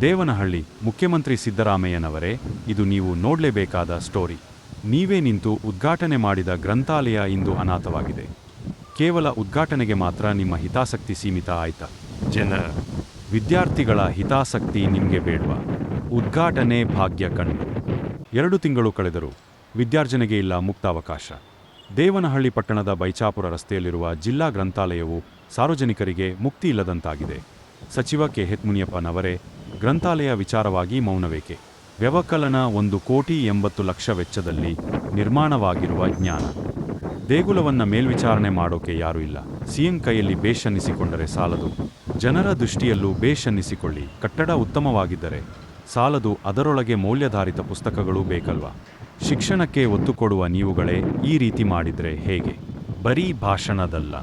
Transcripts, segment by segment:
ದೇವನಹಳ್ಳಿ ಮುಖ್ಯಮಂತ್ರಿ ಸಿದ್ದರಾಮಯ್ಯನವರೇ ಇದು ನೀವು ನೋಡಲೇಬೇಕಾದ ಸ್ಟೋರಿ. ನೀವೇ ನಿಂತು ಉದ್ಘಾಟನೆ ಮಾಡಿದ ಗ್ರಂಥಾಲಯ ಇಂದು ಅನಾಥವಾಗಿದೆ. ಕೇವಲ ಉದ್ಘಾಟನೆಗೆ ಮಾತ್ರ ನಿಮ್ಮ ಹಿತಾಸಕ್ತಿ ಸೀಮಿತ ಆಯ್ತಾ? ಜನ ವಿದ್ಯಾರ್ಥಿಗಳ ಹಿತಾಸಕ್ತಿ ನಿಮಗೆ ಬೇಡವಾ? ಉದ್ಘಾಟನೆ ಭಾಗ್ಯ ಕಣ್ಣು. ಎರಡು ತಿಂಗಳು ಕಳೆದರೂ ವಿದ್ಯಾರ್ಜನೆಗೆ ಇಲ್ಲ ಮುಕ್ತಾವಕಾಶ. ದೇವನಹಳ್ಳಿ ಪಟ್ಟಣದ ಬೈಚಾಪುರ ರಸ್ತೆಯಲ್ಲಿರುವ ಜಿಲ್ಲಾ ಗ್ರಂಥಾಲಯವು ಸಾರ್ವಜನಿಕರಿಗೆ ಮುಕ್ತಿ ಇಲ್ಲದಂತಾಗಿದೆ. ಸಚಿವ ಕೆ. ಎಚ್ ಮುನಿಯಪ್ಪನವರೇ ಗ್ರಂಥಾಲಯ ವಿಚಾರವಾಗಿ ಮೌನವೇಕೆ? ವ್ಯವಕಲನ ಒಂದು ಕೋಟಿ ಎಂಬತ್ತು ಲಕ್ಷ ವೆಚ್ಚದಲ್ಲಿ ನಿರ್ಮಾಣವಾಗಿರುವ ಜ್ಞಾನ. ದೇಗುಲವನ್ನ ಮೇಲ್ವಿಚಾರಣೆ ಮಾಡೋಕೆ ಯಾರೂ ಇಲ್ಲ. ಸಿಎಂ ಕೈಯಲ್ಲಿ ಬೇಷನ್ನಿಸಿಕೊಂಡರೆ ಸಾಲದು. ಜನರ ದೃಷ್ಟಿಯಲ್ಲೂ ಬೇಷನ್ನಿಸಿಕೊಳ್ಳಿ ಕಟ್ಟಡ ಉತ್ತಮವಾಗಿದ್ದರೆ ಸಾಲದು. ಅದರೊಳಗೆ ಮೌಲ್ಯಧಾರಿತ ಪುಸ್ತಕಗಳೂ ಬೇಕಲ್ವಾ? ಶಿಕ್ಷಣಕ್ಕೆ ಒತ್ತು ಕೊಡುವ ನೀವುಗಳೇ ಈ ರೀತಿ ಮಾಡಿದ್ರೆ ಹೇಗೆ? ಬರೀ ಭಾಷಣದಲ್ಲ.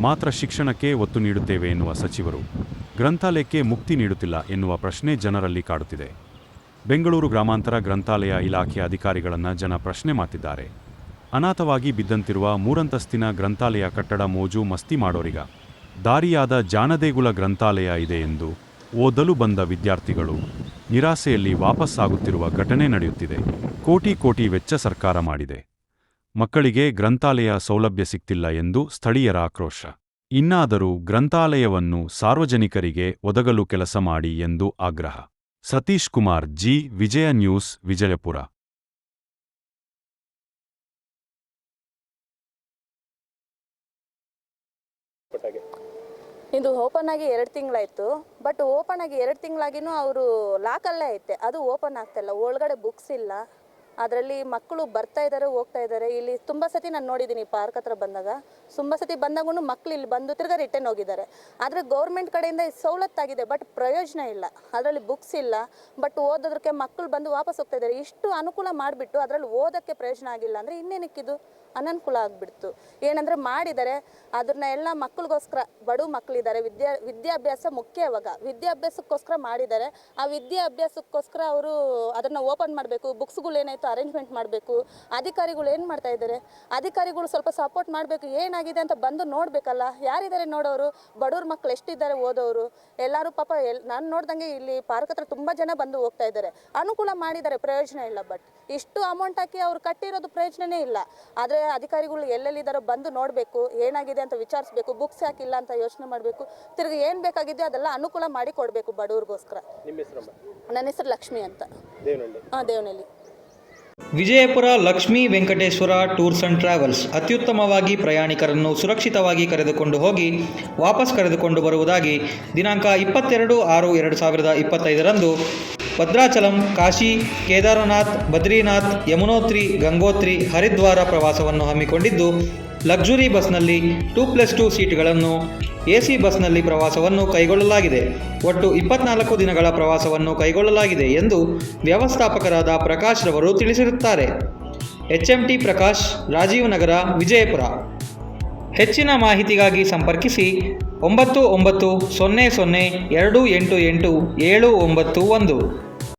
ಮಾತ್ರ ಶಿಕ್ಷಣಕ್ಕೆ ಒತ್ತು ನೀಡುತ್ತೇವೆ ಎನ್ನುವ ಸಚಿವರು ಗ್ರಂಥಾಲಯಕ್ಕೆ ಮುಕ್ತಿ ನೀಡುತ್ತಿಲ್ಲ ಎನ್ನುವ ಪ್ರಶ್ನೆ ಜನರಲ್ಲಿ ಕಾಡುತ್ತಿದೆ. ಬೆಂಗಳೂರು ಗ್ರಾಮಾಂತರ ಗ್ರಂಥಾಲಯ ಇಲಾಖೆಯ ಅಧಿಕಾರಿಗಳನ್ನು ಜನ ಪ್ರಶ್ನೆ ಮಾಡ್ತಿದ್ದಾರೆ. ಅನಾಥವಾಗಿ ಬಿದ್ದಂತಿರುವ ಮೂರಂತಸ್ತಿನ ಗ್ರಂಥಾಲಯ ಕಟ್ಟಡ ಮೋಜು ಮಸ್ತಿ ಮಾಡೋರಿಗ. ದಾರಿಯಾದ ಜಾನದೇಗುಲ ಗ್ರಂಥಾಲಯ ಇದೆ ಎಂದು ಓದಲು ಬಂದ ವಿದ್ಯಾರ್ಥಿಗಳು ನಿರಾಸೆಯಲ್ಲಿ ವಾಪಸ್ಸಾಗುತ್ತಿರುವ ಘಟನೆ ನಡೆಯುತ್ತಿದೆ. ಕೋಟಿ ಕೋಟಿ ವೆಚ್ಚ ಸರ್ಕಾರ ಮಾಡಿದೆ. ಮಕ್ಕಳಿಗೆ ಗ್ರಂಥಾಲಯ ಸೌಲಭ್ಯ ಸಿಗ್ತಿಲ್ಲ ಎಂದು ಸ್ಥಳೀಯರ ಆಕ್ರೋಶ. ಇನ್ನಾದರೂ ಗ್ರಂಥಾಲಯವನ್ನು ಸಾರ್ವಜನಿಕರಿಗೆ ಒದಗಲು ಕೆಲಸ ಮಾಡಿ ಎಂದು ಆಗ್ರಹ. ಸತೀಶ್ ಕುಮಾರ್, ಜಿ. ವಿಜಯ ನ್ಯೂಸ್, ವಿಜಯಪುರ. ಇದು ಓಪನ್ ಆಗಿ ಎರಡು ತಿಂಗಳಾಯ್ತು. ಬಟ್ ಓಪನ್ ಆಗಿ ಎರಡು ತಿಂಗಳಾಗಿನೂ ಅವರು ಲಾಕಲ್ಲೇ ಐತೆ. ಅದು ಓಪನ್ ಆಗ್ತಾಯಿಲ್ಲ ಒಳಗಡೆ ಬುಕ್ಸ್ ಇಲ್ಲ. ಅದರಲ್ಲಿ ಮಕ್ಕಳು ಬರ್ತಾ ಇದ್ದಾರೆ ಹೋಗ್ತಾ ಇದ್ದಾರೆ ಇಲ್ಲಿ ತುಂಬ ಸತಿ ನಾನು ನೋಡಿದ್ದೀನಿ ಪಾರ್ಕ್ ಹತ್ರ ಬಂದಾಗ. ತುಂಬ ಸತಿ ಬಂದಾಗೂ ಮಕ್ಕಳು ಇಲ್ಲಿ ಬಂದು ತಿರ್ಗಾ ರಿಟರ್ನ್ ಹೋಗಿದ್ದಾರೆ. ಆದರೆ ಗೌರ್ಮೆಂಟ್ ಕಡೆಯಿಂದ ಸವಲತ್ತಾಗಿದೆ ಬಟ್ ಪ್ರಯೋಜನ ಇಲ್ಲ. ಅದರಲ್ಲಿ ಬುಕ್ಸ್ ಇಲ್ಲ ಬಟ್ ಓದೋದಕ್ಕೆ ಮಕ್ಕಳು ಬಂದು ವಾಪಸ್ ಹೋಗ್ತಾ ಇದ್ದಾರೆ ಇಷ್ಟು ಅನುಕೂಲ ಮಾಡಿಬಿಟ್ಟು ಅದರಲ್ಲಿ ಓದೋಕ್ಕೆ ಪ್ರಯೋಜನ ಆಗಿಲ್ಲ ಅಂದರೆ ಇನ್ನೇನಕ್ಕಿದು ಅನನುಕೂಲ ಆಗಿಬಿಡ್ತು. ಏನಂದರೆ ಮಾಡಿದರೆ ಅದನ್ನ ಎಲ್ಲ ಮಕ್ಕಳಿಗೋಸ್ಕರ ಬಡವ ಮಕ್ಕಳಿದ್ದಾರೆ ವಿದ್ಯಾ, ವಿದ್ಯಾಭ್ಯಾಸ ಮುಖ್ಯ ಇವಾಗ. ವಿದ್ಯಾಭ್ಯಾಸಕ್ಕೋಸ್ಕರ ಮಾಡಿದ್ದಾರೆ. ಆ ವಿದ್ಯಾಭ್ಯಾಸಕ್ಕೋಸ್ಕರ ಅವರು ಅದನ್ನು ಓಪನ್ ಮಾಡಬೇಕು. ಬುಕ್ಸ್ಗಳು ಏನಾಯಿತು ಅರೇಂಜ್ಮೆಂಟ್ ಮಾಡಬೇಕು. ಅಧಿಕಾರಿಗಳು ಏನು ಮಾಡ್ತಾ ಇದ್ದಾರೆ? ಅಧಿಕಾರಿಗಳು ಸ್ವಲ್ಪ ಸಪೋರ್ಟ್ ಮಾಡಬೇಕು. ಏನಾಗಿದೆ ಅಂತ ಬಂದು ನೋಡಬೇಕಲ್ಲ. ಯಾರಿದ್ದಾರೆ ನೋಡೋರು? ಬಡವ್ರ ಮಕ್ಕಳು ಎಷ್ಟಿದ್ದಾರೆ ಓದೋರು? ಎಲ್ಲರೂ ಪಾಪ ಎಲ್ ನಾನು ನೋಡ್ದಂಗೆ ಇಲ್ಲಿ ಪಾರ್ಕ್ ಹತ್ರ ತುಂಬ ಜನ ಬಂದು ಹೋಗ್ತಾ ಇದ್ದಾರೆ. ಅನುಕೂಲ ಮಾಡಿದ್ದಾರೆ ಪ್ರಯೋಜನ ಇಲ್ಲ ಬಟ್ ಇಷ್ಟು ಅಮೌಂಟ್ ಹಾಕಿ ಅವ್ರು ಕಟ್ಟಿರೋದು ಪ್ರಯೋಜನನೇ ಇಲ್ಲ. ಆದರೆ ಅಧಿಕಾರಿಗಳು ಎಲ್ಲೆಲ್ಲಿದ್ದಾರೋ ಬಂದು ನೋಡಬೇಕು. ಏನಾಗಿದೆ ಅಂತ ವಿಚಾರಿಸ್ಬೇಕು. ಬುಕ್ಸ್ ಹಾಕಿಲ್ಲ ಅಂತ ಯೋಚನೆ ಮಾಡಬೇಕು. ತಿರ್ಗಿ ಏನು ಬೇಕಾಗಿದೆಯೋ ಅದೆಲ್ಲ ಅನುಕೂಲ ಮಾಡಿ ಕೊಡಬೇಕು ಬಡವ್ರಿಗೋಸ್ಕರ. ನನ್ನ ಹೆಸರು ಲಕ್ಷ್ಮಿ ಅಂತ. ಹಾಂ Devanahalli. Vijayapura Lakshmi Venkateshwara tours and travels ಅತ್ಯುತ್ತಮವಾಗಿ ಪ್ರಯಾಣಿಕರನ್ನು ಸುರಕ್ಷಿತವಾಗಿ ಕರೆದುಕೊಂಡು ಹೋಗಿ ವಾಪಸ್ ಕರೆದುಕೊಂಡು ಬರುವುದಾಗಿ ದಿನಾಂಕ ಇಪ್ಪತ್ತೆರಡು ಆರು ಎರಡು ಸಾವಿರದ ಇಪ್ಪತ್ತೈದರಂದು ಭದ್ರಾಚಲಂ, ಕಾಶಿ, ಕೇದಾರನಾಥ್, ಬದ್ರಿನಾಥ್, ಯಮುನೋತ್ರಿ, ಗಂಗೋತ್ರಿ, ಹರಿದ್ವಾರ ಪ್ರವಾಸವನ್ನು ಹಮ್ಮಿಕೊಂಡಿದ್ದು, ಲಕ್ಸುರಿ ಬಸ್ನಲ್ಲಿ ಟೂ ಪ್ಲಸ್ ಟೂ ಸೀಟ್ಗಳನ್ನು ಎ ಸಿ ಬಸ್ನಲ್ಲಿ ಪ್ರವಾಸವನ್ನು ಕೈಗೊಳ್ಳಲಾಗಿದೆ. ಒಟ್ಟು ಇಪ್ಪತ್ನಾಲ್ಕು ದಿನಗಳ ಪ್ರವಾಸವನ್ನು ಕೈಗೊಳ್ಳಲಾಗಿದೆ ಎಂದು ವ್ಯವಸ್ಥಾಪಕರಾದ ಪ್ರಕಾಶ್ ರವರು ತಿಳಿಸಿರುತ್ತಾರೆ. H M T Prakash, Rajiv Nagar, Vijayapura. ಹೆಚ್ಚಿನ ಮಾಹಿತಿಗಾಗಿ ಸಂಪರ್ಕಿಸಿ ಒಂಬತ್ತು ಒಂಬತ್ತು ಸೊನ್ನೆ ಸೊನ್ನೆ ಎರಡು ಎಂಟು ಎಂಟು ಏಳು ಒಂಬತ್ತು ಒಂದು.